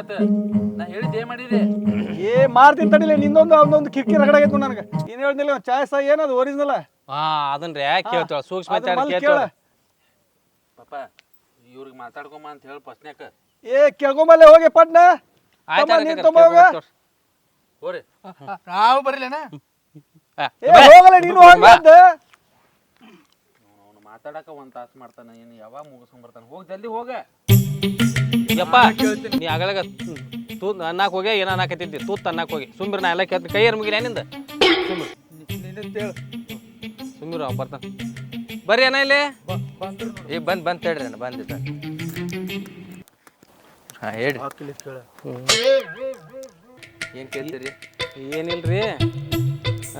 ಆತ. ನಾ ಹೇಳಿದ್ದೆ ಏನ್ ಮಾಡಿದೆ? ಏ ಮಾರ್ತೀನಿ ತಡಿಲೆ ನಿಂದೊಂದು ಅವನೊಂದು ಕಿಕ್ಕಿ ರಗಡ ಆಗೈತೆ ನನಗೆ. ಏನು ಹೇಳ್ದಿಲ್ಲ ಚಾಯ್ ಏನು ಏನದು ಒರಿಜಿನಲ್ ಹಾ ಅದನ್ರಿ ಯಾಕೆ ಕೇಳ್ತಾಳ ಸೂಕ್ಷ್ಮ ಕೇಳ. ಪಾಪ ಇವ್ರಿಗೆ ಮಾತಾಡ್ಕೊಂಬ ಅಂತ ಹೇಳಿ ಫಸ್ಟ್ನ್ಯಾಕ ಏ ಕೇಳ್ಕೊಂಬಲ್ಲೇ ಹೋಗಿ ಪಟ್ನ. ತಮ್ಮ, ನೀನ್ ತಮ್ಮ ಹೋಗ. ಹೋರಿ. ನಾವು ಬರಲೇನ? ಏ ಹೋಗಲ್ಲ ನೀನು ಹೋಗಿ ಎದ್ದು. ಅವ್ನು ಮಾತಾಡಕ ಒಂದ್ ತಾಸು ಮಾಡ್ತಾನ ಏನು ಯಾವಾಗ ಮುಗಿಸ್ಕೊಂಡ್ ಬರ್ತಾನ? ಹೋಗ್ ಜಲ್ದಿ ಹೋಗ. ಯಪ್ಪ ನೀ ಆಗಲಾಗ ತೂ ಅನ್ನಾಕ ಹೋಗಿ ಏನ ಅನ್ನಕತ್ತಿದ್ದಿ ತೂತ್ ಅನ್ನಕ್ಕೆ ಹೋಗಿ ಸುಮ್ಮಿರ ನಾ ಎಲ್ಲ ಕೇಳ್ತೀನಿ. ಕೈ ಮುಗಿಲ ಏನಿಂದ ಸುಮ್ಮಿರ. ಬರ್ತಾನ. ಬರ್ರಿ ಏನ ಇಲ್ಲಿ. ಈಗ ಬಂದು ಬಂದ್ ಹೇಳ್ರಿ ಅಣ್ಣ ಬಂದಿದ್ದ ಹಾಂ ಹೇಳ್ರಿ. ಏನ್ ಕೇಳ್ತೀರಿ? ಏನಿಲ್ರಿ?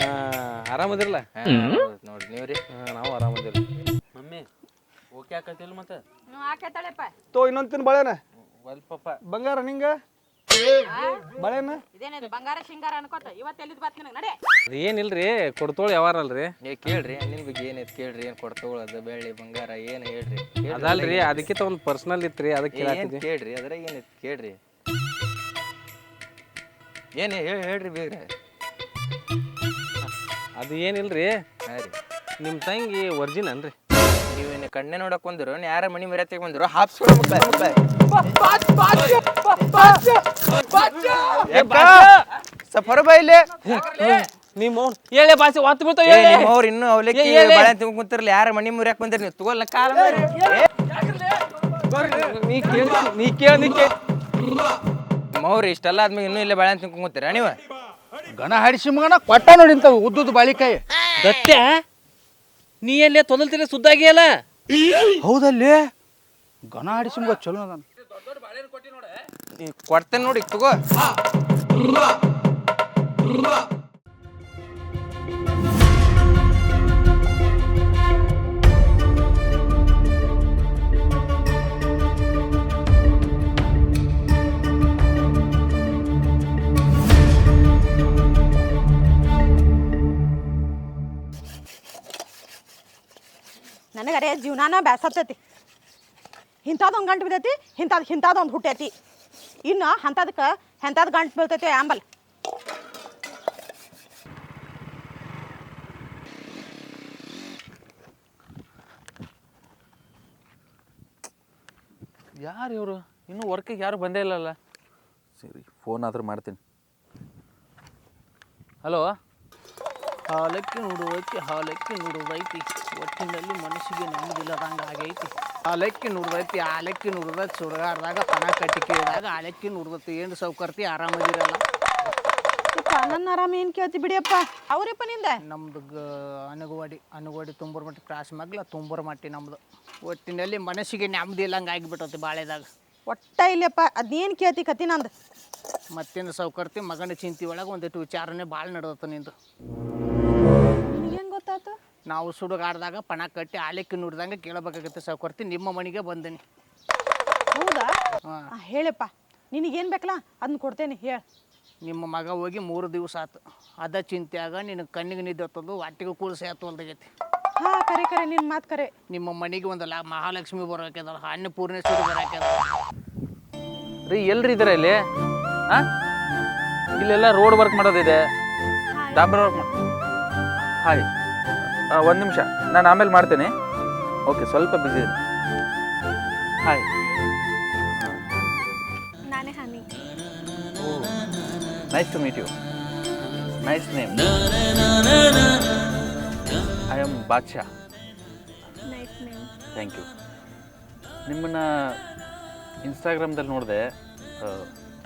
ಆ, ಆರಾಮದಿರಲ್ಲ ನೋಡ್ರಿ ನೀವ್ರಿ? ಹಾಂ ನಾವು ಆರಾಮದಿರಲ್ಲ ಮಮ್ಮಿ ಓಕೆ ಆಕತಿಲ್ಲ ಮತ್ತೆ? ತೋ ಇನ್ನೊಂದು ತಿನ್ ಬಳೆನ? ಒಲ್ ಪಾಪ. ಬಂಗಾರ ನಿಂಗ? ಬಳೆನ ಇದೇನಿದು ಬಂಗಾರ ಶಿಂಗಾರ ಅನ್ಕೋತ? ಇವತ್ತು ಎಲ್ಲಿದ್ ಬಾತ್ ನಿನಗೆ? ನಡೆ. ಏನಿಲ್ರಿ ಕೊಡ್ತೋಳು ಯಾವಾರಲ್ರಿ? ನೀವ್ ಕೇಳ್ರಿ ನಿನ್ ಬಗ್ಗೆ ಏನೈತಿ ಕೇಳ್ರಿ ಏನ್ ಅದ ಬೆಳ್ಳಿ ಬಂಗಾರ ಏನು ಹೇಳ್ರಿ? ಕೇಳ್ರಿ. ಅದಲ್ರಿ ಅದಕ್ಕಿಂತ ಒಂದು ಪರ್ಸನಲ್ ಇತ್ರಿ ಅದಕ್ಕೆ ಏನ್ ಕೇಳ್ರಿ ಅದ್ರಾಗ ಏನೈತಿ ಕೇಳ್ರಿ? ಏನ್ ಹೇಳಿ ಹೇಳ್ರಿ ಬೇಗ. ಅದು ಏನಿಲ್ರಿ ಹಾ ರೀ. ನಿಮ್ಮ ತಂಗಿ ಒರ್ಜಿನ್ ಅನ್ರಿ ನೀವೇನು ಕಣ್ಣೆ ನೋಡಕ್ ಬಂದಿರೋ ಯಾರ ಮನಿ ಮರ್ಯಾತೆಗೆ ಬಂದಿರೋ ಹಾಪ್ಸ್ಕೊಳ ಮುಕ್ಕಾಯ್ ಬೈಲೆ ನಿಮ್ಮ ಹೇಳಿ ಬಾಸಿ ಒತ್ತು ಬೀಳ್ತಾವ ಏ, ಹೇಳಿ ನಿಮ್ಮವ್ರು ಇನ್ನೂ ಅವಲಕ್ಕಿ ಏ, ಹೇಳಿ. ಬಾಳೆ ತುಂಬ ಕುಂತಿರ್ಲಿ. ಯಾರ ಮನಿ ಮುರಿಯಾಕ ಬಂದಿರಿ ನೀವು? ತಗೋಲ್ಲ ಕಾಲ ಮಾರಿ. ನೀ ಕೇಳಿ ನೀ ಕೇಳಿ ನೀ ಕೇಳಿ ನಿಮ್ಮವ್ರು ಇಷ್ಟೆಲ್ಲ ಆದ್ಮೇಲೆ ಇನ್ನೂ ಇಲ್ಲೇ ಬಾಳೆ ತುಂಬ ಕುಂತೀರ ನೀವು? ಗಣ ಹಾಡಿಸಿ ಮಗನ ಕೊಟ್ಟ ನೋಡಿ ಇಂಥವು ಉದ್ದುದ್ ಬಾಳಿಕಾಯಿ ದತ್ಯ ನೀ ಎಲ್ಲೇ ತೊದಲ್ತಿಲ್ಲ ಸುದ್ದಾಗಿಯಲ್ಲ ಹೌದಲ್ಲಿ? ಗಣ ಹಾಡಿಸಿ ಮಗ ಚಲೋ ಅದಾನ. ಈಗ ಕೊಡ್ತೇನೆ ನೋಡಿ ತಗೋ ನನಗರೆ ಜೀವನಾನ ಬ್ಯಾಸತ್ತೈತಿ. ಇಂಥದೊಂದು ಗಂಟು ಬಿದ್ದೈತಿ ಇಂಥದ್ದು ಇಂಥದೊಂದು ಹುಟ್ಟೈತಿ. ಇನ್ನು ಅಂಥದಕ್ಕೆ ಎಂಥದ್ದು ಗಂಟು ಬೀಳ್ತೈತಿ ಆಂಬಲ್. ಯಾರು ಇವರು? ಇನ್ನೂ ವರ್ಕಿಗೆ ಯಾರು ಬಂದೇ ಇಲ್ಲಲ್ಲ? ಸರಿ ಫೋನ್ ಆದರೂ ಮಾಡ್ತೀನಿ. ಹಲೋ? ಹಾಲಕ್ಕಿ ನೋಡುವೈತಿ ಹಾಲಕ್ಕಿ ಐತಿ ಒಟ್ಟಿನಲ್ಲಿ ಮನಸ್ಸಿಗೆ ನೆಮ್ಮದಿಲ್ಲದಂಗೆ ಆಗೈತಿ ಹಾಲಕ್ಕಿ ನುಡ್ದೈತಿ ಆಲಕ್ಕಿ ನುಡ್ದೈತಿ ಸುಡಗಾಡ್ದಾಗ ಪಣ ಕಟ್ಟಿ ಕೇಳಿದಾಗ ಆಲಕ್ಕಿ ನುಡ್ದೈತಿ ಏನು ಸೌಕರ್ತಿ ಆರಾಮದಿರಲ್ಲ. ನನ್ನ ಆರಾಮ ಏನು ಕೇಳ್ತಿ ಬಿಡಿಯಪ್ಪ ಅವ್ರಪ್ಪ ನಿಂದ? ನಮ್ದು ಗ ಅನಗವಾಡಿ ಅನಗವಾಡಿ ತುಂಬೂರು ಮಟ್ಟಿ ಕ್ರಾಸ್ ಮಗ್ಲ ತುಂಬರ ಮಟ್ಟಿ ನಮ್ದು. ಒಟ್ಟಿನಲ್ಲಿ ಮನಸ್ಸಿಗೆ ನೆಮ್ಮದಿ ಇಲ್ಲಂಗೆ ಆಗಿಬಿಟ್ಟತಿ ಬಾಳೆದಾಗ. ಒಟ್ಟ ಇಲ್ಲಪ್ಪ ಅದೇನು ಕೇಳ್ತಿ ಕತಿ ನಂದು? ಮತ್ತೇನು ಸೌಕರ್ತಿ ಮಗನ ಚಿಂತೆ ಒಳಗೆ ಒಂದಿಟ್ಟು ವಿಚಾರನೆ ಭಾಳ ನಡೆದತ್ತ ನಿಂದು. ನಿನಗೆ ಹೆಂಗೆ ಗೊತ್ತಾಯ್ತು ನಾವು ಸುಡುಗಾಡ್ದಾಗ ಪಣ ಕಟ್ಟಿ ಆಲಿಕ್ಕಿ ನುಡ್ದಂಗೆ ಕೇಳಬೇಕಾಗತ್ತೆ ಸೌಕರ್ತಿ ನಿಮ್ಮ ಮನೆಗೆ ಬಂದೀನಿ. ಹೌದಾ? ಹಾಂ. ಆ, ಹೇಳಪ್ಪ ನಿನಗೇನು ಬೇಕಲ್ಲ ಅದನ್ನ ಕೊಡ್ತೇನೆ ಹೇಳ. ನಿಮ್ಮ ಮಗ ಹೋಗಿ ಮೂರು ದಿವಸ ಆತು. ಅದ ಆಗ ನಿನ್ನ ಕಣ್ಣಿಗೆ ನಿದ್ದೆ ಹತ್ತದು ಹೊಟ್ಟಿಗೆ ಕೂಳಿಸಿ ಹತ್ತುವಲ್ದಾಗೈತಿ ಹಾಂ ಕರೆ ಕರೆ ನಿನ್ನ ಮಾತು ಕರೆ. ನಿಮ್ಮ ಮನೆಗೆ ಒಂದು ಲಾ ಮಹಾಲಕ್ಷ್ಮಿ ಬರೋಕ್ಯದಳ ಅನ್ನಪೂರ್ಣೇಶ್ವರಿ ಬರೋಕ್ಯದಳ. ರೀ ಎಲ್ರಿ ಇದ್ದೀರಾ ಇಲ್ಲಿ? ಹಾ ಇಲ್ಲೆಲ್ಲ ರೋಡ್ ವರ್ಕ್ ಮಾಡೋದಿದೆ. ಡಾಂಬರ್ ವರ್ಕ್ ಹಾಯ್. ಒಂದು ನಿಮಿಷ. ನಾನು ಆಮೇಲೆ ಮಾಡ್ತೇನೆ. ಓಕೆ ಸ್ವಲ್ಪ ಬಿಸಿ ಇದೆ ಹಾಯ್ ನಾನೇ Honey. Nice to meet you nice name I am Badshah nice name thank you ನಿಮ್ಮನ್ನು ಇನ್ಸ್ಟಾಗ್ರಾಮ್ದಲ್ಲಿ ನೋಡಿದೆ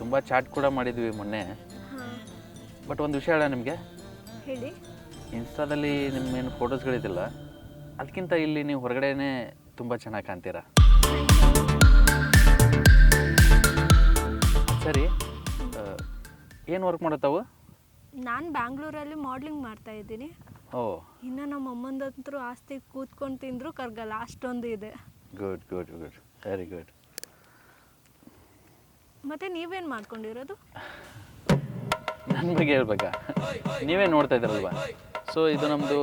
ತುಂಬ ಚಾಟ್ ಕೂಡ ಮಾಡಿದ್ವಿ ಮೊನ್ನೆ. ಬಟ್ ಒಂದು ವಿಷಯ ಹೇಳ ನಿಮಗೆ? ಹೇಳಿ. ಇನ್ಸ್ಟಾದಲ್ಲಿ ನಿಮ್ಮೇನು ಫೋಟೋಸ್ಗಳಿದಿಲ್ಲ ಅದಕ್ಕಿಂತ ಇಲ್ಲಿ ನೀವು ಹೊರಗಡೆನೇ ತುಂಬ ಚೆನ್ನಾಗಿ ಕಾಣ್ತೀರಾ? ಸರಿ ಏನು ವರ್ಕ್ ಮಾಡತ್ತಾವು ನಾನು ಬ್ಯಾಂಗ್ಳೂರಲ್ಲಿ ಮಾಡ್ಲಿಂಗ್ ಮಾಡ್ತಾ ಇದ್ದೀನಿ. ಓ. ಇನ್ನು ನಮ್ಮ ಅಮ್ಮಂದಂತರೂ ಆಸ್ತಿ ಕೂತ್ಕೊಂಡು ತಿಂದ್ರು ಕರ್ಗಲ್ಲ ಅಷ್ಟೊಂದು ಇದೆ. Good good good very good ಮತ್ತೆ ನೀವೇನು ಮಾಡ್ಕೊಂಡಿರೋದು? ನನ್ನ ಬಗ್ಗೆ ಹೇಳ್ಬೇಕಾ? ನೀವೇ ನೋಡ್ತಾ ಇದ್ದೀರಲ್ವಾ? ಸೊ ಇದು ನಮ್ಮದು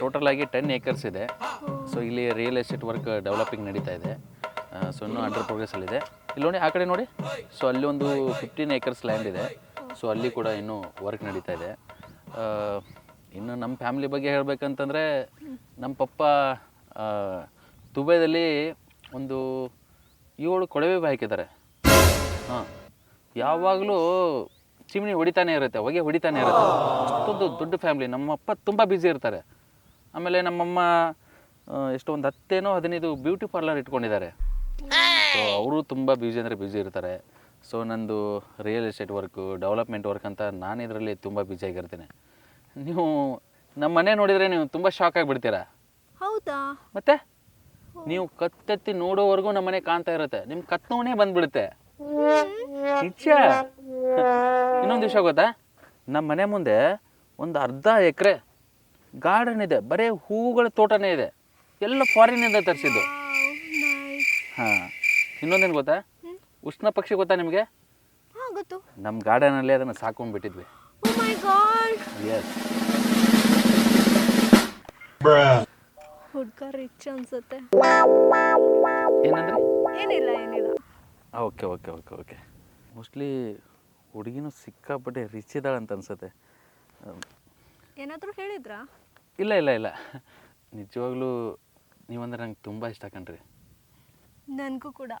ಟೋಟಲ್ ಆಗಿ ಟೆನ್ ಏಕರ್ಸ್ ಇದೆ. ಸೊ ಇಲ್ಲಿ ರಿಯಲ್ ಎಸ್ಟೇಟ್ ವರ್ಕ್ ಡೆವಲಪಿಂಗ್ ನಡೀತಾ ಇದೆ. ಸೊ ಇನ್ನೂ ಅಂಡರ್ ಪ್ರೋಗ್ರೆಸ್ಸಲ್ಲಿದೆ ಇಲ್ಲಿ ನೋಡಿ, ಆ ಕಡೆ ನೋಡಿ. ಸೊ ಅಲ್ಲಿ ಒಂದು ಫಿಫ್ಟೀನ್ ಏಕರ್ಸ್ ಲ್ಯಾಂಡ್ ಇದೆ. ಸೊ ಅಲ್ಲಿ ಕೂಡ ಇನ್ನೂ ವರ್ಕ್ ನಡೀತಾ ಇದೆ. ಇನ್ನು ನಮ್ಮ ಫ್ಯಾಮಿಲಿ ಬಗ್ಗೆ ಹೇಳಬೇಕಂತಂದರೆ ನಮ್ಮ ಪಪ್ಪ ದುಬೈದಲ್ಲಿ ಒಂದು ಏಳು ಕೊಳವೆ ಬಾಯ್ಕಿದ್ದಾರೆ ಹಾಂ, ಯಾವಾಗಲೂ ಚಿಮಣಿ ಹೊಡಿತಾನೆ ಇರುತ್ತೆ ಹೊಗೆ ಹೊಡಿತಾನೆ ಇರುತ್ತೆ. ಅಷ್ಟೊಂದು ದೊಡ್ಡ ಫ್ಯಾಮಿಲಿ ನಮ್ಮಪ್ಪ ತುಂಬ ಬ್ಯುಸಿ ಇರ್ತಾರೆ. ಆಮೇಲೆ ನಮ್ಮಮ್ಮ ಎಷ್ಟೊಂದು ಎಷ್ಟೋ ಒಂದು ಹತ್ತೇನೋ ಹದಿನೈದು ಬ್ಯೂಟಿ ಪಾರ್ಲರ್ ಇಟ್ಕೊಂಡಿದ್ದಾರೆ. ಸೊ ಅವರು ತುಂಬ ಬ್ಯುಸಿ ಅಂದರೆ ಬ್ಯುಸಿ ಇರ್ತಾರೆ. ಸೊ ನಂದು real estate work development work ಅಂತ ನಾನು ಇದರಲ್ಲಿ ತುಂಬ ಬ್ಯುಸಿಯಾಗಿರ್ತೀನಿ ನೀವು ನಮ್ಮ ಮನೆ ನೋಡಿದರೆ ನೀವು ತುಂಬ ಶಾಕ್ ಆಗಿಬಿಡ್ತೀರಾ? ಹೌದಾ? ಮತ್ತೆ? ನೀವು ಕತ್ತೆತ್ತಿ ನೋಡೋವರೆಗೂ ನಮ್ಮ ಮನೆ ಕಾಣ್ತಾ ಇರುತ್ತೆ. ನಿಮ್ಮ ಕತ್ನವನೇ ಬಂದ್ಬಿಡುತ್ತೆ. ಇನ್ನೊಂದು ವಿಷಯ ಗೊತ್ತಾ? ನಮ್ಮ ಮನೆ ಮುಂದೆ ಒಂದು ಅರ್ಧ ಎಕರೆ ಗಾರ್ಡನ್ ಇದೆ. ಬರೀ ಹೂವುಗಳ ತೋಟನೇ ಇದೆ. ಎಲ್ಲ ಫಾರಿನಿಂದ ತರಿಸಿದ್ದು. ಹಾಂ. ಇನ್ನೊಂದೇನು ಗೊತ್ತಾ? ಉಷ್ಣ ಪಕ್ಷಿ ಗೊತ್ತಾ ನಿಮಗೆ? ನಮ್ಮ ಗಾರ್ಡನಲ್ಲಿ ಅದನ್ನು ಸಾಕೊಂಡ್ಬಿಟ್ಟಿದ್ವಿ ಗಾಡ್ ಎಸ್ ಹುಡ್ಗ ರಿಚ್ ಅನ್ಸುತ್ತೆ. ಏನಂದ್ರೆ? ಏನಿಲ್ಲ ಏನಿಲ್ಲ. Okay okay okay okay. Mostly ಹುಡುಗಿನೂ ಸಿಕ್ಕಾಪಟ್ಟೆ ರಿಚ್ ಇದ್ದಾಳೆ ಅಂತ ಅನ್ಸುತ್ತೆ. ಏನಾದರೂ ಹೇಳಿದ್ರಾ? ಇಲ್ಲ ಇಲ್ಲ ಇಲ್ಲ. ನಿಜವಾಗ್ಲೂ ನೀವಂದ್ರೆ ನಂಗೆ ತುಂಬ ಇಷ್ಟ ಕಣ್ರಿ. ನನಗೂ ಕೂಡ.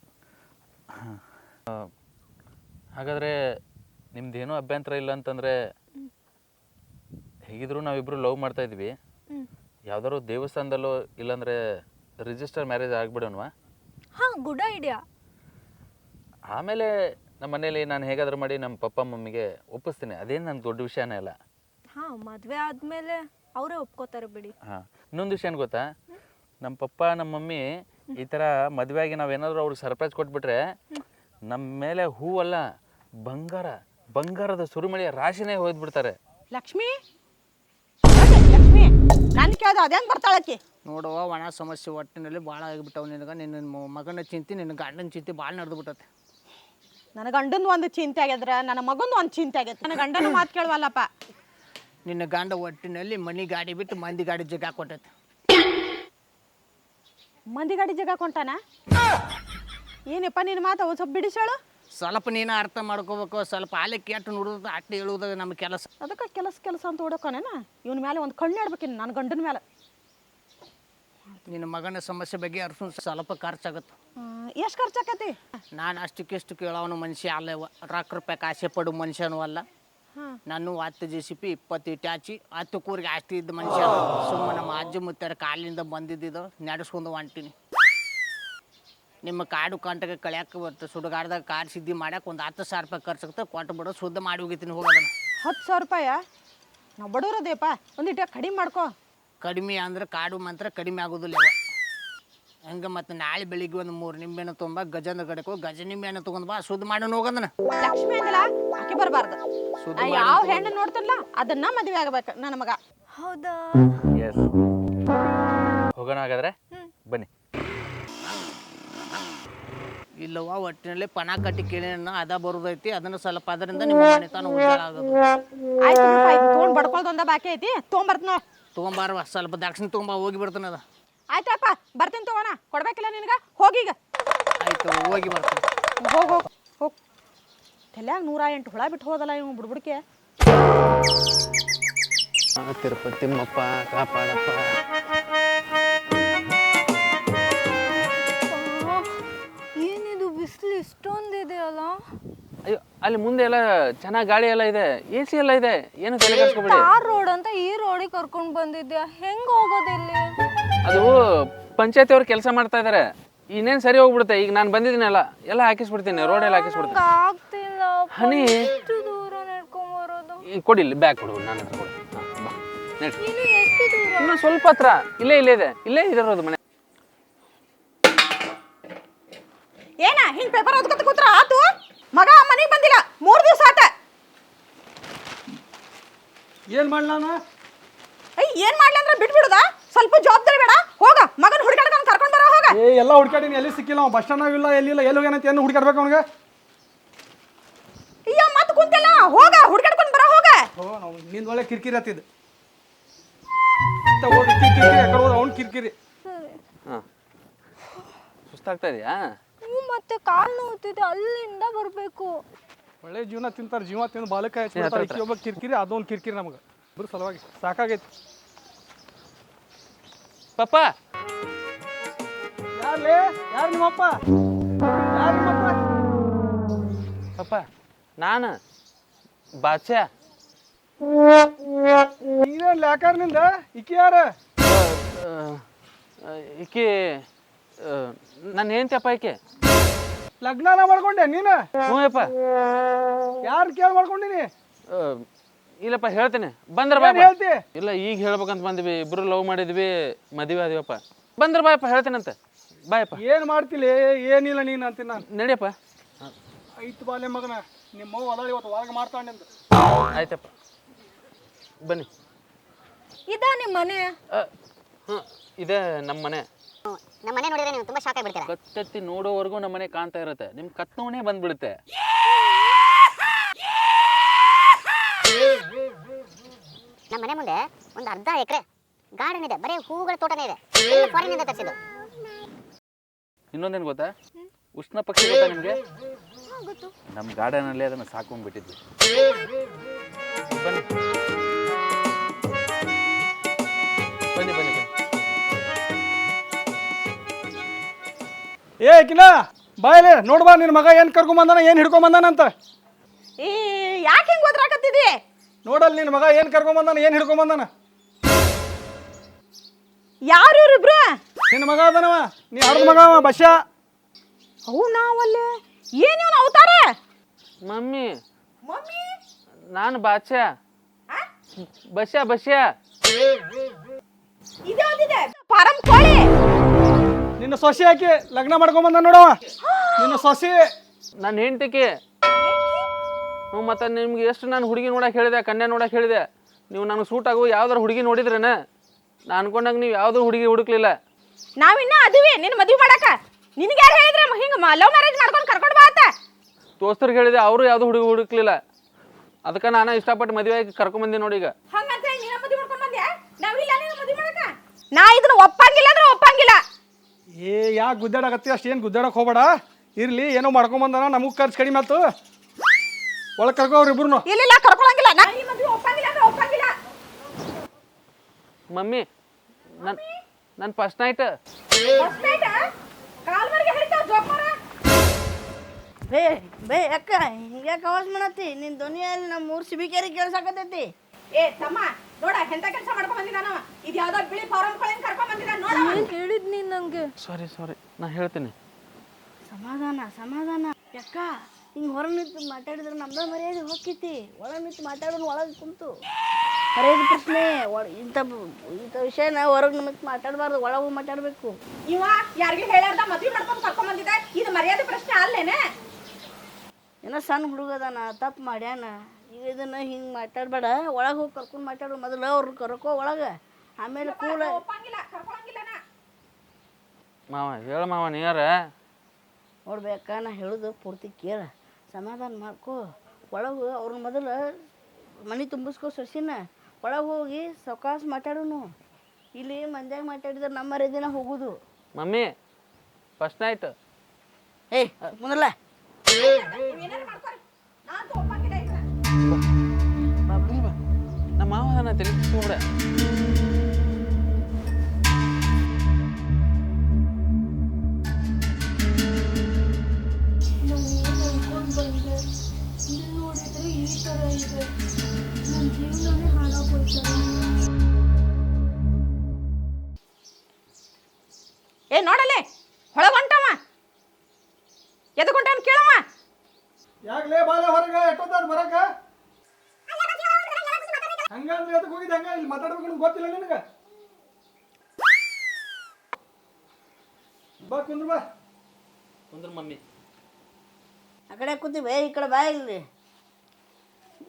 ಹಾಗಾದರೆ ನಿಮ್ದೇನೂ ಅಭ್ಯಂತರ ಇಲ್ಲ ಅಂತಂದರೆ ಹೇಗಿದ್ರು ನಾವಿಬ್ಬರು ಲವ್ ಮಾಡ್ತಾ ಇದ್ವಿ. ಯಾವ್ದಾದ್ರು ದೇವಸ್ಥಾನದಲ್ಲೋ ಇಲ್ಲಾಂದರೆ ರಿಜಿಸ್ಟರ್ ಮ್ಯಾರೇಜ್ ಆಗ್ಬಿಡೋಣವಾ? ಹಾಂ ಗುಡ್ ಐಡಿಯಾ ಆಮೇಲೆ ನಮ್ಮ ಮನೇಲಿ ನಾನು ಹೇಗಾದರೂ ಮಾಡಿ ನಮ್ಮ ಪಪ್ಪ ಮಮ್ಮಿಗೆ ಒಪ್ಪಿಸ್ತೀನಿ. ಅದೇನು ನನ್ನ ದೊಡ್ಡ ವಿಷಯನೇ ಅಲ್ಲ. ಹಾ ಮದುವೆ ಆದಮೇಲೆ ಅವರೇ ಒಪ್ಕೋತಾರೆ ಬಿಡಿ. ಹಾಂ ಇನ್ನೊಂದು ವಿಷಯ ಏನು ಗೊತ್ತಾ? ನಮ್ಮ ಪಪ್ಪ ನಮ್ಮ ಮಮ್ಮಿ ಈ ಥರ ಮದುವೆಯಾಗಿ ನಾವೇನಾದರೂ ಅವ್ರಿಗೆ ಸರ್ಪ್ರೈಸ್ ಕೊಟ್ಬಿಟ್ರೆ ನಮ್ಮ ಮೇಲೆ ಹೂವಲ್ಲ ಬಂಗಾರ ಬಂಗಾರದ ಸುರಿಮಳೆಯ ರಾಶಿನೇ ಹೋಯ್ದ್ಬಿಡ್ತಾರೆ. ಲಕ್ಷ್ಮಿ? ಲಕ್ಷ್ಮಿ ನಾನು ಕೇಳ್ದು ಅದೇನು ಬರ್ತಾಳಕ್ಕಿ ನೋಡುವ ಒಣ ಸಮಸ್ಯೆ ಒಟ್ಟಿನಲ್ಲಿ ಭಾಳ ಆಗಿಬಿಟ್ಟವು ನಿನಗೆ. ನಿನ್ನ ಮಗನ ಚಿಂತೆ ನಿನ್ನ ಗಂಡನ ಚಿಂತೆ ಭಾಳ ನಡೆದು ಬಿಟ್ಟತೆ ನನ್ನ ಗಂಡನ್ ಒಂದು ಚಿಂತೆ ಆಗ್ಯದ್ರ ನನ್ನ ಮಗಂದು ಒಂದು ಚಿಂತೆ ಆಗ್ಯದ ನನ್ನ ಗಂಡನ ಮಾತು ಕೇಳುವಲ್ಲಪ್ಪ. ನಿನ್ನ ಗಂಡ ಒಟ್ಟಿನಲ್ಲಿ ಮನಿ ಗಾಡಿ ಬಿಟ್ಟು ಮಂದಿ ಗಾಡಿ ಜಗ ಕೊಟ್ಟೈತೆ ಮಂದಿ ಗಾಡಿ ಜಗ ಕೊಂಟಾನ? ಏನಪ್ಪ ನಿನ್ನ ಮಾತು? ಒಂದು ಸ್ವಲ್ಪ ಬಿಡಿಸೇಳು ಸ್ವಲ್ಪ ನೀನು ಅರ್ಥ ಮಾಡ್ಕೋಬೇಕು ಸ್ವಲ್ಪ ಆಲೆ ಕೆಟ್ಟು ನುಡಿದ ಅಟ್ಟು ಹೇಳುವುದು ನಮ್ಮ ಕೆಲಸ. ಅದಕ್ಕೆ ಕೆಲಸ ಕೆಲಸ ಅಂತ ಓಡೋಕನೇನ? ಇವನ ಮೇಲೆ ಒಂದು ಕಣ್ಣು ಇಡ್ಬೇಕಿನ್ ನನ್ನ ಗಂಡನ ಮೇಲೆ ನಿನ್ನ ಮಗನ ಸಮಸ್ಯೆ ಬಗ್ಗೆ ಅರ್ಸು ಸ್ವಲ್ಪ ಖರ್ಚಾಗತ್ತೆ. ಎಷ್ಟು ಖರ್ಚಾಕತಿ ನಾನು ಅಷ್ಟಕ್ಕಿಷ್ಟು ಕೇಳೋನು ಮನುಷ್ಯ ಅಲ್ಲ ರೊಕ್ಕ ರೂಪಾಯಿ ಆಸೆ ಪಡು ಮನುಷ್ಯನೂ ಅಲ್ಲ. ನಾನು ಹತ್ತು ಜೆ ಸಿ ಪಿ ಇಪ್ಪತ್ತು ಇಟ್ಟಾಚಿ ಹತ್ತು ಕೂರಿಗೆ ಆಸ್ತಿ ಇದ್ದ ಮನುಷ್ಯ ಸುಮ್ಮನೆ ನಮ್ಮ ಅಜ್ಜಿ ಮುತ್ತರ ಕಾಲಿಂದ ಬಂದಿದ್ದಿದ್ದು ನಡೆಸ್ಕೊಂಡು ಹೊಂಟೀನಿ. ನಿಮ್ಮ ಕಾಡು ಕಂಟಕ್ಕೆ ಕಳ್ಯಾಕ ಬರ್ತದೆ ಸುಡುಗಾಡ್ದಾಗ ಕಾರ್ ಸಿದ್ಧಿ ಮಾಡ್ಯಾಕ ಒಂದು ಹತ್ತು ಸಾವಿರ ರೂಪಾಯಿ ಖರ್ಚಾಗುತ್ತೆ ಕೊಟ್ಟು ಬಿಡೋ ಶುದ್ಧ ಮಾಡಿ ಹೋಗಿತೀನಿ ಹೋಗೋದನ್ನ. ಹತ್ತು ಸಾವಿರ ರೂಪಾಯ? ನಾವು ಬಡವ್ರದೇಪ ಒಂದಿಟ್ಟು ಕಡಿಮೆ ಮಾಡ್ಕೋ. ಕಡಿಮೆ ಅಂದ್ರೆ ಕಾಡು ಮಾತ್ರ ಕಡಿಮೆ ಆಗೋದಿಲ್ಲ ಇವ ಹಂಗೆ ಮತ್ತು ನಾಳೆ ಬೆಳಿಗ್ಗೆ ಒಂದು ಮೂರು ನಿಂಬೆಹಣ್ಣು ತುಂಬ ಗಜನ ಗಡಕು ಗಜ ನಿಂಬೆಹಣ್ಣು ತಗೊಂಡ್ ಬಾ ಶುದ್ಧ ಮಾಡೋಣ ಹೋಗೋದನ್ನ ಲಕ್ಷ್ಮಿ ಅಂದಲ್ಲ ಆಕೆ ಬರಬಾರ್ದು. ಶುದ್ಧ ಯಾವ ಹೆಣ್ಣು ನೋಡ್ತಿರ್ಲ? ಅದನ್ನ ಮದುವೆ ಆಗ್ಬೇಕು ನನ್ನ ಮಗ. ಹೌದಾ? ಎಸ್ ಹೋಗೋಣ ಹಾಗಾದ್ರೆ? ಬನ್ನಿ. ಇಲ್ಲವ ಒಟ್ಟಿನಲ್ಲಿ ಪಣ ಕಟ್ಟಿ ಕೇಳಿನ ಅದ ಬರೋದೈತಿ ಅದನ್ನ ಸ್ವಲ್ಪ ಅದರಿಂದ ನಿಮ್ಮ ಮನೆತನ ಉದ್ದಾರ ಆಗೋದು. ಆಯ್ತು ತೊಗೊಂಡು ಬಡ್ಕೊಳ್ದೊಂದ ಬಾಕಿ ಐತಿ ತೊಗೊಂಬರ್ತೀನಿ ತೊಗೊಂಬಾರವ ಸ್ವಲ್ಪ ದಾಕ್ಷಿಣ ತೊಗೊಂಬ ಹೋಗಿ ಬರ್ತಾನೆ ಅದ. ಆಯ್ತಪ್ಪ ಬರ್ತೀನಿ ತಗೋಣ ಕೊಡ್ಬೇಕಿಲ್ಲ ನಿನಗ? ಹೋಗೀಗ ಆಯ್ತು ಹೋಗಿ ಬರ್ತೀನಿ. ಹೋಗಿ ಹೋಗಿ ಹೋಗಿ ತಲ್ಯಾಗ ನೂರ ಎಂಟು ಹುಳ ಬಿಟ್ಟು ಹೋದಲ್ಲ ಇವ್ ಬುಡ್ಬುಡ್ಕೆ. ತಿರುಪತಿ ತಿಮ್ಮಪ್ಪ ಕಾಪಾಡಪ್ಪ. ಏನಿದು ಬಿಸಿಲು ಇಷ್ಟೊಂದಿದೆ ಅಲ್ಲ ಮುಂದೆ ಎಲ್ಲ ಚೆನ್ನಾಗಿ ಗಾಳಿ ಎಲ್ಲ ಇದೆ ಎ ಸಿ ಎಲ್ಲ ಇದೆ ಏನು ತಲೆ ಕೆಡಿಸ್ಕೊಬೇಡಿ. ತಾರ್ ರೋಡ್ ಅಂತ ಈ ರೋಡಿಗೆ ಕರ್ಕೊಂಡು ಬಂದಿದ್ಯಾ? ಹೆಂಗ್ ಹೋಗೋದು ಇಲ್ಲಿ? ಅದು ಪಂಚಾಯತಿ ಅವ್ರು ಕೆಲಸ ಮಾಡ್ತಾ ಇದ್ದಾರೆ ಇನ್ನೇನು ಸರಿ ಹೋಗ್ಬಿಡುತ್ತೆ? ಈಗ ನಾನು ಬಂದಿದ್ದೀನಲ್ಲ ಎಲ್ಲ ಹಾಕಿಸ್ಬಿಡ್ತೀನಿ ರೋಡ್ ಎಲ್ಲ ಹಾಕಿಸ್ಬಿಡ್ತೀನಿ. ನಂಗ್ ಆಗ್ತಿಲ್ಲ ಹನಿ. ಎಷ್ಟು ದೂರ ನಡ್ಕೊಂಡ್ ಬರೋದು? ಈ ಕೊಡಿ ಇಲ್ಲಿ ಬ್ಯಾಗ್ ಕೊಡು ನಾನು ಹತ್ರ ಕೊಡು ಹಾಂ ಬಾ ನಡಿ ಇನ್ನು ಎಷ್ಟು ದೂರ? ಇನ್ನು ಸ್ವಲ್ಪ ಹತ್ರ ಇಲ್ಲೇ ಇಲ್ಲೇ ಇದೆ ಇಲ್ಲೇ ಇದಿರೋದು ಮನೆ. ಏನ ಹಿಂಗ್ ಪೇಪರ್ ಓದ್ಕೊತ ಕೂತ್ರ ಆತು? ಮಗ ಮನೆಗೆ ಬಂದಿಲ್ಲ. ಮೂರು ದಿವಸ ಆಟ ಏನು ಮಾಡ್ಲಾನ ಏಯ್ ಏನ್ ಮಾಡ್ಲಿ ಅಂದ್ರೆ ಬಿಟ್ಬಿಡುದ? ಸ್ವಲ್ಪ ಜವಾಬ್ದಾರಿ ಬೇಡ. ಹೋಗ ಮಗನ ಹುಡುಗಾಡ್ಕೊಂಡು ಕರ್ಕೊಂಡ್ ಬರ ಹೋಗ. ಏ ಎಲ್ಲ ಹುಡ್ಕಾಡಿನಿ ಎಲ್ಲಿ ಸಿಕ್ಕಿಲ್ಲ ಬಸ್ ಸ್ಟ್ಯಾಂಡ್ ಇಲ್ಲ ಎಲ್ಲಿಲ್ಲ ಎಲ್ಲಿ ಹೋಗ್ಯಾನಂತ ಏನು ಹುಡ್ಕಾಡ್ಬೇಕು ಅವನಿಗೆ? ಅಯ್ಯ ಮತ್ತೆ ಕುಂತಿಲ್ಲ. ಹೋಗ ಹುಡುಗಾಡ್ಕೊಂಡು ಬರ ಹೋಗ. ಓ ನಾವು ನಿಂದ ಒಳ್ಳೆ ಕಿರಿಕಿರಿ ಹತ್ತಿದ್ ಕಿರಿಕಿರಿ ಅವ್ನು ಕಿರಿಕಿರಿ. ಸರಿ ಹಾಂ. ಸುಸ್ತಾಗ್ತಾ ಇದೆಯಾ? ಮತ್ತೆ ಕಾಲ್ ನೋವುತ್ತಿದೆ ಅಲ್ಲಿಂದ ಬರಬೇಕು. ಒಳ್ಳೆ ಜೀವನ ತಿಂತಾರೆ ಜೀವ ತಿಂದು ಬಾಲಕ ಹಚ್ಬಿಡ್ತಾರೆ ಈಕಿ ಒಬ್ಬ ಕಿರಿಕಿರಿ ಅದೊಂದು ಕಿರ್ಕಿರಿ ನಮಗೆ. ಇದ್ರ ಸಲುವಾಗಿ. ಸಾಕಾಗೈತಿ. ಪಪ್ಪ! ಯಾರ್ಲೇ? ಯಾರು ನಿಮ್ಮಪ್ಪ? ಯಾರು ನಿಮ್ಮಪ್ಪ? ಪಪ್ಪ ನಾನು ಬಾದ್ಶಾ. ನೀನೇನು ಲ್ಯಾಕಾರ್ನಿಂದ? ಈಕಿ ಯಾರ? ಈಕಿ ನನ್ನ ಹೆಂಡ್ತಿಯಪ್ಪ ಈಕೆ. ಲಗ್ನಾನ ಮಾಡ್ಕೊಂಡೆ ನೀನು? ಹ್ಞೂ ಯಪ್ಪ ಯಾರು ಕೇಳಿ ಮಾಡ್ಕೊಂಡಿನಿ? ಆ, ಇಲ್ಲಪ್ಪ ಹೇಳ್ತೇನೆ. ಬಂದ್ರ ಏನ್ ಬಾಯ್ ಹೇಳ್ತಿ? ಇಲ್ಲ ಈಗ ಹೇಳ್ಬೇಕಂತ ಬಂದ್ವಿ. ಇಬ್ರು ಲವ್ ಮಾಡಿದ್ವಿ ಮದುವೆ ಆದಿವಪ್ಪ ಬಂದ್ರ ಬಾಯಪ್ಪ ಹೇಳ್ತೇನಂತ. ಬಾಯಪ್ಪ. ಏನ್ ಮಾಡ್ತಿಲಿ? ಏನಿಲ್ಲ ನೀನು ಅಂತೀನಿ. ನಾನು ನಡಿಯಪ್ಪ. ಐತ್ ಬಾಲೆ ಮಗನ. ನಿಮ್ಮ ಹೊಲ ಇವತ್ತು ಒಳಗೆ ಮಾಡ್ತಾಂಡೆಂದು ಆಯ್ತಪ್ಪ. ಬನ್ನಿ. ಇದ ನಿಮ್ಮ ಮನೆ? ಹಾಂ ಇದೇ ನಮ್ಮ ಮನೆ. ನಮ್ಮ ಮನೆ ನೋಡಿದ್ರೆ ನೀವು ತುಂಬಾ ಶಾಕ್ ಆಗಿಬಿಡ್ತೀರಾ. ಕತ್ತೆತ್ತಿ ನೋಡೋವರೆಗೂ ನಮ್ಮ ಮನೆ ಕಾಣ್ತಾ ಇರುತ್ತೆ. ನಿಮ್ ಕತ್ನವನೇ ಬಂದ್ಬಿಡುತ್ತೆ. ನಮ್ಮ ಮನೆ ಮುಂದೆ ಒಂದು ಅರ್ಧ ಎಕರೆ ಗಾರ್ಡನ್ ಇದೆ. ಬರೀ ಹೂಗಳ ತೋಟನೇ ಇದೆ. ಫಾರಿನ್ ಇಂದ ತರಿಸಿದ್ದು. ಇನ್ನೊಂದೇನು ಗೊತ್ತಾ? ಉಷ್ಣ ಪಕ್ಷಿ ಗೊತ್ತಾ ನಿಮಗೆ? ನಮ್ಮ ಗಾರ್ಡನಲ್ಲಿ ಅದನ್ನು ಸಾಕೊಂಡ್ಬಿಟ್ಟಿದ್ವಿ ಬನ್ನಿ. ಏ ಕಿನ ಬಾಯಲೆ ನೋಡ್ಬಾ ನಿನ್ನ ಮಗ ಏನು ಕರ್ಕೊಂಬಂದಾನ ಏನು ಹಿಡ್ಕೊಂಬಂದಾನ ಅಂತ ಈ ಯಾಕೆ ಹಿಂಗೆ ಓದ್ರಾಕತ್ತಿದಿ ನೋಡಲ್ ನಿನ್ನ ಮಗ ಏನು ಕರ್ಕೊಂಬಂದಾನ ಏನು ಹಿಡ್ಕೊಂಬಂದಾನ ಯಾರು ಇವ್ರಿಬ್ರು ನಿನ್ನ ಮಗ ಅದನವ ನೀ ಹಡ್ದ ಮಗ ಅವ ಬಶ ಅವು ನಾವಲ್ಲೇ. ಏನು ಇವನು ಅವತಾರ? ಮಮ್ಮಿ. ಮಮ್ಮಿ? ನಾನು ಬಾದ್ಶಾ. ಬಸ್ಯಾ ಬಸ್ಯಾ ಇದೆ ಫಾರಂ ಕೋಳಿ ನಿನ್ನ ಸೊಸೆ ಹಾಕಿ ಲಗ್ನ ಮಾಡ್ಕೊಂಬಂದ ನೋಡವ ನಿನ್ನ ಸೊಸೆ ನನ್ನ ಹೆಂಡತಿಕೆ ಹ್ಞೂ ಮತ್ತು ನಿಮ್ಗೆ ಎಷ್ಟು ನಾನು ಹುಡುಗಿ ನೋಡಕ್ಕೆ ಹೇಳಿದೆ ಕನ್ಯಾ ನೋಡಕ್ಕೆ ಹೇಳಿದೆ. ನೀವು ನನಗೆ ಸೂಟ್ ಆಗೋ ಯಾವ್ದಾರು ಹುಡುಗಿ ನೋಡಿದ್ರೇನ? ನಾ ಅನ್ಕೊಂಡಾಗ ನೀವು ಯಾವುದೂ ಹುಡುಗಿ ಹುಡುಕ್ಲಿಲ್ಲ. ನಾವಿನ್ನ ಅದಿವಿ ನಿನ್ನ ಮದುವೆ ಮಾಡಕ. ನಿನಗೆ ಯಾರು ಹೇಳಿದ್ರೆ ಹಿಂಗೆ ಲವ್ ಮ್ಯಾರೇಜ್ ಮಾಡ್ಕೊಂಡು ಕರ್ಕೊಂಡು ಬಾ ಅಂತ. ದೋಸ್ತರಿಗೆ ಹೇಳಿದೆ ಅವರು ಯಾವುದೂ ಹುಡುಗಿ ಹುಡುಕ್ಲಿಲ್ಲ. ಅದಕ್ಕೆ ನಾನು ಇಷ್ಟಪಟ್ಟು ಮದುವೆ ಆಗಿ ಕರ್ಕೊಂಬಂದಿ ನೋಡಿ ಈಗ. ಹಂಗಂತ ಹೇಳಿ ಮದುವೆ ಮದ್ವಿ ಮಾಡ್ಕೊಂಡು ಬಂದ್ಯಾ? ನಾವಿಲ್ಲ ನೀನು ಮದ್ವಿ ಮಾಡಾಕ. ನಾ ಇದನ್ನ ಒಪ್ಪಂಗಿಲ್ಲ ಅಂದ್ರೆ ಒಪ್ಪಂಗಿಲ್ಲ. ಏ ಯಾಕೆ ಗುದ್ದಾಡಕತ್ತಿ ಅಷ್ಟು ಏನು ಗುದ್ದಾಡಕ್ಕೆ ಹೋಗ್ಬೇಡ. ಇರ್ಲಿ ಏನೋ ಮಾಡ್ಕೊಂಬಂದನ ನಮಗೆ ಖರ್ಚು ಕಡಿಮೆ ಆಯ್ತು ಒಳಗೆ ಇಬ್ರು ಇಲ್ಲ ಇಲ್ಲ ಕರ್ಕೊಳಂಗಿಲ್ಲ. ನಾ ಈ ಮದ್ವಿ ಒಪ್ಪಂಗಿಲ್ಲ ಅಂದ್ರೆ ಒಪ್ಪಂಗಿಲ್ಲ. ಮಮ್ಮಿ ನನ್ನ ನನ್ನ ಫಸ್ಟ್ ನೈಟ್ ಫಸ್ಟ್ ನೈಟ್ ಕಾಲ್ವರೆಗೆ ಹಿಡಿತಾವ ಜೋಪಾನ ಬೇ ಬೇ ಅಕ್ಕ ಹಿಂಗ್ಯಾಕೆ ಅವಾಜ್ ಮಾಡತ್ತಿ? ನಿನ್ನ ಧ್ವನಿಯಲ್ಲಿ ನಮ್ಮ ಊರು ಸಿಬಿಕೇರಿ ಕೇಳ್ಸಾಕತ್ತೈತಿ. ಏ ತಮ್ಮ ನೋಡ ಹೆಂತ ಕೆಲಸ ಮಾಡ್ಕೊಂಡ್ ಬಂದಿದ್ದಾನವ ಇದು ಯಾವ್ದೋ ಬಿಳಿ ಫಾರಂ ಕೋಳಿನ ಕರ್ಕೊಂಡ್ ಬಂದಿದ್ದಾನ ನೋಡ ಏನು ಹೇಳಿದ್ ನೀನು ನನಗೆ ಸಾರಿ ಸಾರಿ ನಾ ಹೇಳ್ತೀನಿ. ಸಮಾಧಾನ ಸಮಾಧಾನ. ಯಾಕ ಹಿಂಗೆ ಹೊರ ನಿಂತು ಮಾತಾಡಿದ್ರೆ ನಮ್ದ ಮರ್ಯಾದೆ ಹೋಗಿತಿ ಒಳ ನಿಂತು ಮಾತಾಡೋನು ಒಳಗೆ ಕುಂತು. ಮರ್ಯಾದೆ ಪ್ರಶ್ನೆ ಒಳ ಇಂಥ ಇಂಥ ವಿಷಯನ ಹೊರಗೆ ನಿಂತು ಮಾತಾಡಬಾರ್ದು ಒಳಗೆ ಮಾತಾಡಬೇಕು. ಇವ ಯಾರಿಗೆ ಹೇಳ್ಯಾರ್ದ ಮದ್ವಿ ಮಾಡ್ಕೊಂಡು ಕರ್ಕೊಂಡ್ ಬಂದಿದ್ದ? ಇದು ಮರ್ಯಾದೆ ಪ್ರಶ್ನೆ ಅಲ್ಲೇನೆ? ಏನೋ ಸಣ್ಣ ಹುಡುಗದಾನ ತಪ್ಪು ಮಾಡ್ಯಾನ. ಈಗ ಇದನ್ನ ಹಿಂಗೆ ಮಾತಾಡಬೇಡ. ಒಳಗೆ ಹೋಗಿ ಕರ್ಕೊಂಡು ಮಾತಾಡು ಮೊದಲು ಅವ್ರು ಕರ್ಕೋ ಒಳಗೆ. ಆಮೇಲೆ ಕೂಲ ಮಾವ ಹೇಳ ಮಾವ ನೀರ ನೋಡ್ಬೇಕ ನಾ ಹೇಳೋದು ಪೂರ್ತಿ ಕೇಳ. ಸಮಾಧಾನ ಮಾಡ್ಕೋ. ಒಳಗೆ ಅವ್ರನ್ನ ಮೊದಲು ಮನೆ ತುಂಬಿಸ್ಕೋ ಸೊಸಿನ. ಒಳಗೆ ಹೋಗಿ ಸೌಕಾಸ್ ಮಾತಾಡೋನು. ಇಲ್ಲಿ ಮಂದ್ಯಾಗ ಮಾತಾಡಿದ್ರೆ ನಮ್ಮ ಮರ್ಯಾದಿನ ಹೋಗುದು. ಮಮ್ಮಿ ಫಸ್ಟ್ ಆಯ್ತು ಏಯ್ ಮುಂದಲ್ಲ ನಮ್ಮ ಮಾವ ತಲೆ ನನ್ನ ಜೀವನನೇ ಹಾಳಾಗೋಯ್ತಲ್ಲ. ಏ ನೋಡಲೆ? ಹೊಳಗ್ ಹೊಂಟವ ಎದಕ್ ಹೊಂಟಾನ ಕೇಳವ ಯಾಕಲೇ ಬಾಲೆ ಹೊರಗೆ? ಎಷ್ಟೊತ್ತಾದ ಬರಕ ಹಂಗಂದ್ರೆ ಅದಕ್ಕೆ ಹೋಗಿದ್ದೆ ಹಂಗ ಇಲ್ಲಿ ಮಾತಾಡ್ಬೇಕು ನಿಮ್ಗೆ ಗೊತ್ತಿಲ್ಲ ನಿನಗೆ. ಬಾ ಕುಂದ್ರ ಬಾ. ಕುಂದ್ರ ಮಮ್ಮಿ. ಆ ಕಡೆ ಕೂತೀವಿ ಈ ಕಡೆ ಬಾ ಇಲ್ಲಿ.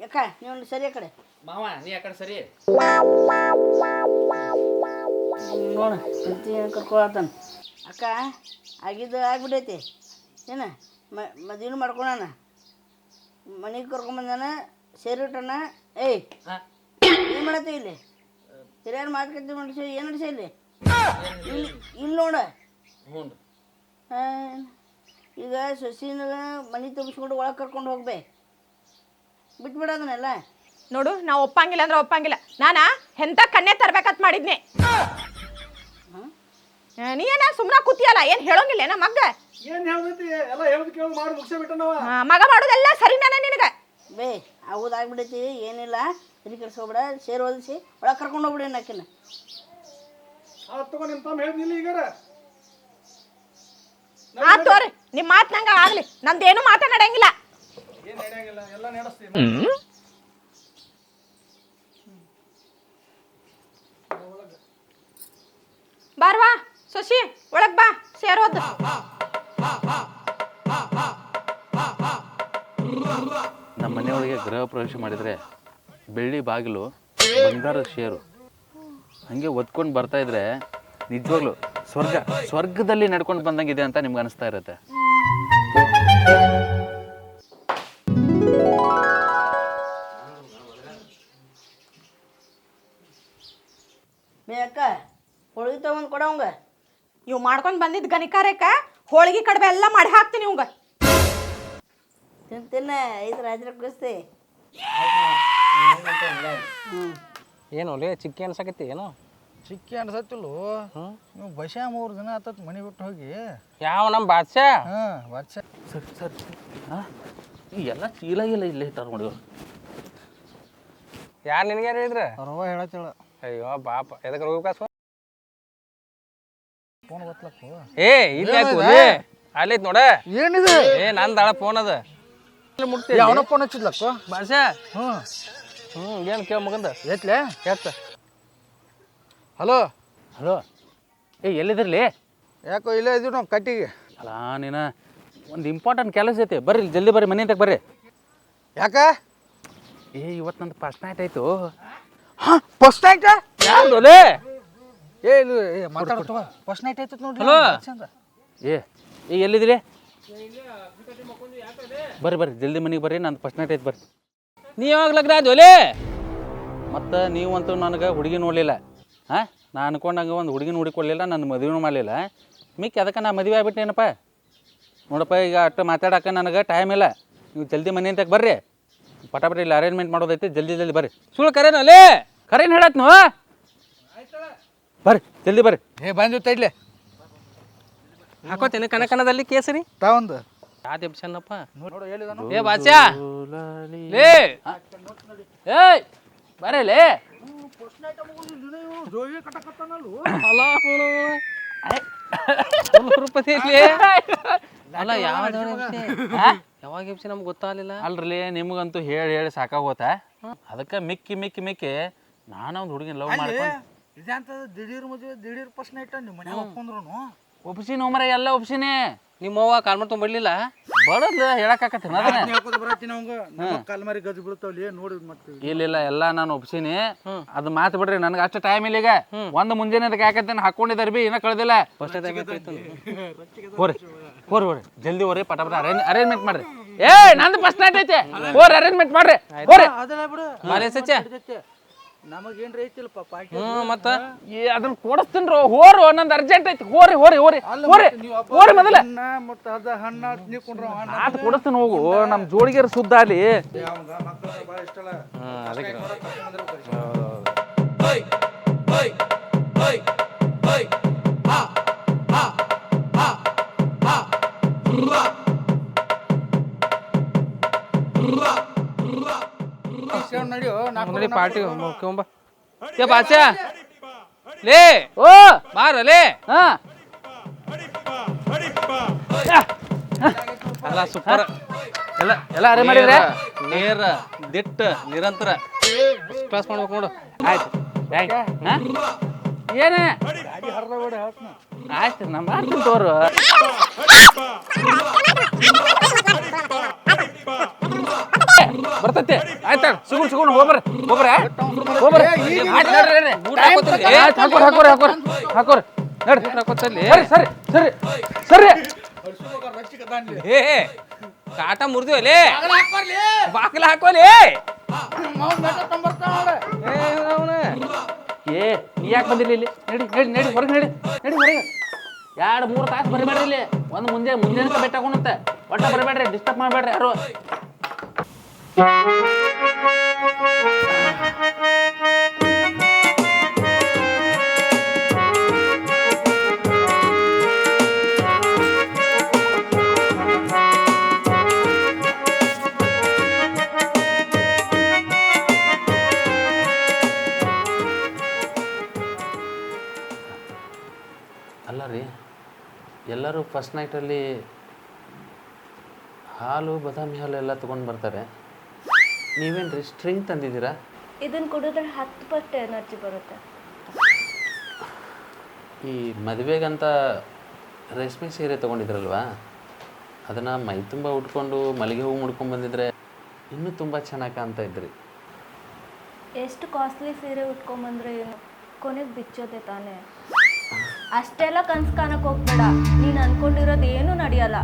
ಯಾಕ ನೀವು ಸರಿ ಆ ಕಡೆ? ಮಾವ ನೀ ಆ ಕಡೆ ಸರಿ? ನೋಡ ಏನು ಕರ್ಕೊಳತಾನ ಅಕ್ಕ ಆಗಿದ್ದು ಆಗ್ಬಿಟ್ಟೈತಿ. ಏನ ಮದುವೆ ಮಾಡ್ಕೊಳಣ. ಮನೆಗೆ ಕರ್ಕೊಂಬಂದಾನ ಸೇರಿಟ್ಟಣ ಏಯ್ ಏನು ಮಾಡತ್ತೆ ಇಲ್ಲಿ? ಹಿರಿಯರು ಮಾತುಕತೆ ಮಾಡಿಸಿ ಏನು ನಡೆಸಿ ಇಲ್ಲಿ? ಇಲ್ಲಿ ಇಲ್ಲಿ ನೋಡ. ಹ್ಞೂ ಆ, ಈಗ ಸಸಿನ ಮನೆ ತುಂಬಿಸ್ಕೊಂಡು ಒಳಗೆ ಕರ್ಕೊಂಡು ಹೋಗ್ಬೇ. ಬಿಟ್ಬಿಡ ಅದನ್ನೆಲ್ಲ. ನೋಡು ನಾವು ಒಪ್ಪಂಗಿಲ್ಲ ಅಂದ್ರೆ ಒಪ್ಪಂಗಿಲ್ಲ. ನಾನ ಎಂತ ಕಣ್ಣೆ ತರ್ಬೇಕಂತ ಮಾಡಿದ್ನಿ. ನೀ ಏನ ಸುಮ್ನ ಕೂತಿಯಲ್ಲ ಏನ್ ಹೇಳೋಂಗಿಲ್ಲ ಏನ ಮಗ್ಗ? ಏನ್ ಹೇಳ್ದೈತಿ? ಎಲ್ಲ ಹೇಳ್ದು ಕೇಳಿ ಮಾಡಿ ಮುಗಿಸ್ಬಿಟ್ಟ ಮಗ ಮಾಡೋದೆಲ್ಲ ಸರಿನಾನ ನಿನಗೆ. ಬೇ ಹೌದಾಗ್ಬಿಡೈತಿ ಏನಿಲ್ಲ. ತಲೆ ಕೆಡ್ಸ್ಕೊಬೇಡ ಸೇರ್ ಓದಿಸಿ ಒಳಗೆ ಕರ್ಕೊಂಡು ಹೋಗ್ಬಿಡಿ ನಾಕಿನ ಆ ತಗೋ ನಿಮ್ಮ ತಮ್ಮ ಹೇಳಿದ್ನಿಲ್ಲ ಈಗಾರ? ಆ ತೋರಿ ನಿಮ್ ಮಾತ್ ನಂಗ ಆಗ್ಲಿ. ನಂದೇನು ಮಾತನಾಡಂಗಿಲ್ಲ ಏನು ನಡೆಯಂಗಿಲ್ಲ ಎಲ್ಲ ಬಾರ್ವಾ ಶಶಿ ಒಳಗ್ ಬಾ ಸೇರೋದು ನಮ್ಮ ಮನೆಯೊಳಗೆ ಗೃಹ ಪ್ರವೇಶ ಮಾಡಿದರೆ ಬೆಳ್ಳಿ ಬಾಗಿಲು ಬಂಗಾರದ ಶೇರು. ಹಾಗೆ ಒತ್ಕೊಂಡು ಬರ್ತಾ ಇದ್ರೆ ನಿಜವಾಗ್ಲು ಸ್ವರ್ಗ ಸ್ವರ್ಗದಲ್ಲಿ ನಡ್ಕೊಂಡು ಬಂದಂಗಿದೆ ಅಂತ ನಿಮ್ಗೆ ಅನಿಸ್ತಾ ಇರುತ್ತೆ. ಮೇಕ ಹೋಳಿಗೆ ತಗೊಂಡು ಕೊಡವಂಗ ಇವ್ ಮಾಡ್ಕೊಂಡು ಬಂದಿದ್ದ ಗಣಿಕಾರಕ್ಕ ಹೋಳಿಗೆ ಕಡ್ಬೆ ಎಲ್ಲ ಮಾಡಿ ಹಾಕ್ತೀನಿ ಇವಂಗ. ತಿಂತಿನ ಐದು ರಾಜ್ರ ಕುಡಿಸ್ತಿ ಏನು ಲೇ ಚಿಕ್ಕಿ ಅನ್ಸಕತ್ತಿ ಏನು? ಚಿಕ್ಕಿ ಅನ್ಸತ್ತಿಲ್ಲು ನೀವು ಬಸ ಮೂರು ದಿನ ಆತತ್ ಮನೆ ಬಿಟ್ಟು ಹೋಗಿ. ಯಾವ ನಮ್ಮ ಬಾದ್ಶಾ? ಹಾಂ ಬಾದ್ಶಾ. ಸರಿ ಸರಿ. ಹಾಂ? ಈ ಎಲ್ಲ ಚೀಲ ಇಲ್ಲ ಇಲ್ಲೇ ಇಟ್ಟಾರ ನೋಡಿ. ಯಾರು ನಿನಗೆ ಹೇಳಿದ್ರೆ? ಅವ್ರವ್ವ ಹೇಳತ್ತೇಳ. ಅಯ್ಯೋ ಬಾಪ. ಎದಕ್ಕೆ ಹೋಗ್ಬೇಕು ಫೋನ್ ಗೊತ್ತಲಕ್ಕು ಏ ಇಲ್ಲ ಅಲ್ಲೈತ್ ನೋಡ. ಏನಿದೆ? ಏ ನಂದಳ ಫೋನ್ ಅದ. ಅವನ ಫೋನ್ ಹಚ್ಚಿದ್ಲಕ್ಕು? ಬಾದ್ಶಾ. ಹ್ಞೂ ಹ್ಞೂ ಏನು ಕೇಳ ಮಗಂದ? ಎತ್ಲೆ? ಎತ್ತ. ಹಲೋ? ಹಲೋ? ಏ ಎಲ್ಲಿದ್ರಲಿ ಯಾಕೋ ಇಲ್ಲೇ ಇದ್ದೀವಿ ನಾವು ಕಟ್ಟಿಗೆ. ಅಲ್ಲ ನೀನ ಒಂದು ಇಂಪಾರ್ಟೆಂಟ್ ಕೆಲಸ ಐತಿ. ಬರ್ರಿ ಜಲ್ದಿ ಬರ್ರಿ ಮನೆ ಬರ್ರಿ. ಯಾಕ? ಏ ಇವತ್ತು ನಂದು ಫಸ್ಟ್ ನೈಟ್ ಆಯ್ತು. ಹಾಂ ಫಸ್ಟ್ ನೈಟ್ ಯಾವ್ದೋಲೆ ಏ ಇಲ್ಲ ಮಾತಾಡ್ತವ ಫಸ್ಟ್ ನೈಟ್ ಆಯ್ತು ನೋಡಿ ಹಲೋ? ಏ ಏ ಎಲ್ಲಿದ್ರಿ ಬರ್ರಿ ಬರ್ರಿ ಜಲ್ದಿ ಮನೆಗೆ ಬರ್ರಿ ನಂದು ಫಸ್ಟ್ ನೈಟ್ ಐತೆ ಬರ್ರಿ. ನೀ ಯಾವಾಗ ಲಗ್ನ ಒಲೆ ಮತ್ತು ನೀವಂತೂ ನನಗೆ ಹುಡುಗಿ ನೋಡಲಿಲ್ಲ. ಹಾಂ ನಾನು ಅನ್ಕೊಂಡಂಗೆ ಒಂದು ಹುಡುಗಿ ಹುಡುಕೊಡ್ಲಿಲ್ಲ ನನ್ನ ಮದುವೆನೂ ಮಾಡಲಿಲ್ಲ. ಮಿಕ್ಕಿ ಅದಕ್ಕೆ ನಾ ಮದುವೆ ಆಗ್ಬಿಟ್ಟೇನಪ್ಪ ನೋಡಪ್ಪ ಈಗ ಅಷ್ಟು ಮಾತಾಡೋಕೆ ನನಗೆ ಟೈಮ್ ಇಲ್ಲ. ನೀವು ಜಲ್ದಿ ಮನೆ ಅಂತ ಬರ್ರಿ. ಪಟಾಪಟ ಇಲ್ಲಿ ಅರೇಂಜ್ಮೆಂಟ್ ಮಾಡೋದೈತಿ ಜಲ್ದಿ ಜಲ್ದಿ ಬರ್ರಿ. ಸುಳ್ಳು ಕರೇನಲ್ಲೇ ಅಲ್ಲೇ ಹೇಳತ್ ನೋ ಬರ್ರಿ ಜಲ್ದಿ ಬರ್ರಿ. ಏ ಬಂದು ತೈಡ್ಲೆ ಹಾಕೋತೇನೆ ಕನಕನದಲ್ಲಿ ಕೇಸರಿ. ತಾವೊಂದು ಯಾವ್ದು ಎಪ್ಸನ್ನಪ್ಪ ನೋಡು ಹೇಳಿದನು. ಏ ಬಾದ್ಶಾ ಲೇ! ಏಯ್! ಬರಲೇ ಅಲ್ಲ ರೂಪಾಯಿ ಅಲ್ಲ ಯಾವ್ದು ಯಾವಾಗ ನಮ್ಗೆ ಗೊತ್ತಾಗಲಿಲ್ಲ? ಅಲ್ರಿ ನಿಮಗಂತೂ ಹೇಳಿ ಹೇಳಿ ಸಾಕಾಗೋತ. ಅದಕ್ಕೆ ಮಿಕ್ಕಿ ಮಿಕ್ಕಿ ಮಿಕ್ಕಿ ನಾನು ಒಂದು ಹುಡುಗಿನ ಲವ್ ಮಾಡ್ಕೊಂಡು ಅಂತ ದಿಢೀರ್ ಮದುವೆ ದಿಢೀರ್ ಫಸ್ಟ್ ನೈಟ್ ನಿಮ್ಮ ಮನೆ ಒಪ್ಕೊಂಡ್ರು ಒಪ್ಸಿನ ಉಮರ ಎಲ್ಲ ಒಪ್ಸಿನಿ. ನಿಮ್ಮವ್ವ ಅವ್ವ ಮಾಡ್ಕೊಂಡ್ ಬರ್ಲಿಲ್ಲ ಬಡದ್ಲ ಹೇಳಕ್ಕಾಕತ್ತೆ ಅದನ್ನ. ಹೇಳ್ಕೊತ ಬರತ್ತೀನಿ ಅವಂಗ? ನಮ್ಮ ಕಾಲ್ ಮಾರಿ ಗಜ್ ಬೀಳ್ತಾವಲ್ಲಿ ನೋಡಿ ಮತ್ತೆ ಇಲ್ಲ ಇಲ್ಲ ಎಲ್ಲ ನಾನು ಒಪ್ಸಿನಿ. ಅದು ಮಾತು ಬಿಡ್ರಿ ನನಗೆ ಅಷ್ಟು ಟೈಮ್ ಇಲ್ಲ ಈಗ. ಒಂದು ಮುಂಜಾನೆ ಅದಕ್ಕೆ ಯಾಕಂತೇನೆ ಹಾಕೊಂಡಿದ್ದಾರೆ ಬಿ ಇನ್ನೂ ಕಳ್ದಿಲ್ಲ. ಹೋರಿ ಹೋರಿ ಹೋರಿ. ಜಲ್ದಿ ಹೋರಿ ಪಟ ಪಟ ಅರೇಂಜ್ ಅರೇಂಜ್ಮೆಂಟ್ ಮಾಡ್ರಿ. ಏ ನಂದು ಫಸ್ಟ್ ನೈಟ್ ಐತೆ. ಹೋರಿ ಅರೇಂಜ್ಮೆಂಟ್ ಮಾಡ್ರಿ. ಹೋರಿ. ಅದೆಲ್ಲ ಬಿಡು. ಬಾಲೆ ಸಚ್ಚ. ನಮಗೇನ್ರಿ ಐತಿಲ್ಪ ಪಾಕಿ ಹ್ಞೂ ಮತ್ತ? ಏ ಅದನ್ನ ಕೊಡಿಸ್ತೀನಿ ಹೋರು ನಂದು ಅರ್ಜೆಂಟ್ ಐತಿ. ಹೋರಿ ಹೋರಿ ಹೋರಿ ಹೋರಿ ಹೋರಿ ಮೊದಲ. ಹಣ್ಣ ಮತ್ತ ಅದ ಹಣ್ಣ ನೀಕೊಂಡ್ರ ಹಣ್ಣ ಆತ ಕೊಡಿಸ್ತೀನಿ ಹೋಗು. ನಮ್ಮ ಜೋಡಿಗೆರ ಸುದ್ದ ಅಲ್ಲಿ. ಹ್ಮ್ ಅದಕ್ಕೆ ನೋಡಿ ಪಾರ್ಟಿ ಮುಖ್ಯಂಬ ಏ ಬಾಚಾ ಲೇ ಓ! ಬಾರ ಲೇ ಹಾ ಅಲ್ಲ ಸೂಪರ್. ಎಲ್ಲ ಎಲ್ಲ ಅರೆ ಮಾಡಿದ್ರೆ? ನೇರ ದಿಟ್ಟ ನಿರಂತರ. ಕ್ಲಾಸ್ ಮಾಡ್ಬೇಕು ನೋಡು. ಆಯ್ತು. ಏನೇ? ಆಯ್ತು ನಮ್ಮ ತೋರು. ಬರ್ತೈತೆ. ಆಯ್ತಾ ಸುಗು ಸುಗು ಹೋಗ್ರಿ ಹೋಗ್ರಿ ಹೋಗ್ರಿ ಹಾಕೋರಿ ಹಾಕೋರಿ ಹಾಕೋರಿ ಹಾಕೋರಿ. ನಡ್ರಿ. ಹಾಕೋತಲ್ಲಿ ಸರಿ ಸರಿ ಸರಿ ಸರಿ. ಏ ಕಾಟ ಮುರಿದಿವಲ್ಲಿ ಬಾಕಲ ಹಾಕೋಲಿ? ಏ ನೀ ಯಾಕೆ ಬಂದಿಲ್ಲ ಇಲ್ಲಿ? ನಡಿ ನಡಿ ನಡಿ ಹೊರಗೆ ನಡಿ ನಡಿ ಹೊರಗೆ. ಎರಡು ಮೂರು ತಾಸು ಬರಬೇಡ್ರಿ ಮಾಡ್ರಿ ಇಲ್ಲಿ. ಒಂದು ಮುಂದೆ ಮುಂದೆ ಬೆಟ್ಟ ಹಾಕೊಂಡಂತೆ. ಒಟ್ಟ ಬರಬೇಡ್ರಿ ಡಿಸ್ಟರ್ಬ್ ಮಾಡಬೇಡ್ರಿ ಯಾರು. ಅಲ್ಲ ರೀ ಎಲ್ಲರೂ ಫಸ್ಟ್ ನೈಟಲ್ಲಿ ಹಾಲು ಬಾದಾಮಿ ಹಾಲು ಎಲ್ಲ ತೊಗೊಂಡು ಬರ್ತಾರೆ. ನೀವೇನು ರೀ ಸ್ಟ್ರಿಂಗ್ ತಂದಿದ್ದೀರಾ? ಇದನ್ನ ಕುಡಿದ್ರೆ ಹತ್ತು ಪಟ್ಟು ಎನರ್ಜಿ ಬರುತ್ತೆ. ಈ ಮದುವೆಗಂತ ರೇಷ್ಮೆ ಸೀರೆ ತೊಗೊಂಡಿದ್ರಲ್ವಾ? ಅದನ್ನು ಮೈ ತುಂಬ ಉಟ್ಕೊಂಡು ಮಲ್ಲಿಗೆ ಹೂವು ಮುಡ್ಕೊಂಡು ಬಂದಿದ್ರೆ ಇನ್ನೂ ತುಂಬ ಚೆನ್ನಾಗಿ ಕಾಣ್ತಾ ಇದ್ರಿ. ಎಷ್ಟು ಕಾಸ್ಟ್ಲಿ ಸೀರೆ ಉಟ್ಕೊಂಬಂದ್ರೆ ಏನು? ಕೊನೆಗೆ ಬಿಚ್ಚೋದೆ ತಾನೇ. ಅಷ್ಟೆಲ್ಲ ಕನ್ಸು ಕಾಣಕ್ ಹೋಗ್ಬೇಡ. ನೀನು ಅನ್ಕೊಂಡಿರೋದು ಏನೂ ನಡೆಯಲ್ಲ.